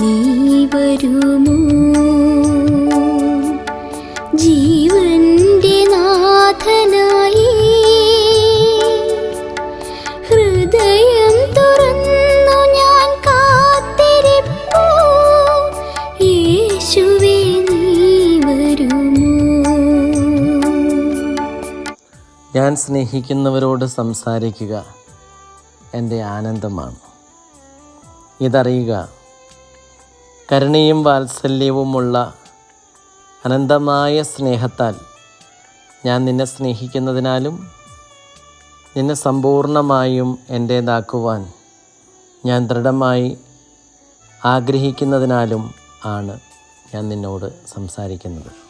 നീ വരുമോ? ജീവന്റെ ഹൃദയം തുറന്നു ഞാൻ നീ വരുമോ? ഞാൻ സ്നേഹിക്കുന്നവരോട് സംസാരിക്കുക എന്റെ ആനന്ദമാണ്. ഇതറിയുക. കരുണയും വാത്സല്യവുമുള്ള അനന്തമായ സ്നേഹത്താൽ ഞാൻ നിന്നെ സ്നേഹിക്കുന്നതിനാലും നിന്നെ സമ്പൂർണമായും എന്റേതാക്കുവാൻ ഞാൻ ദൃഢമായി ആഗ്രഹിക്കുന്നതിനാലും ആണ് ഞാൻ നിന്നോട് സംസാരിക്കുന്നത്.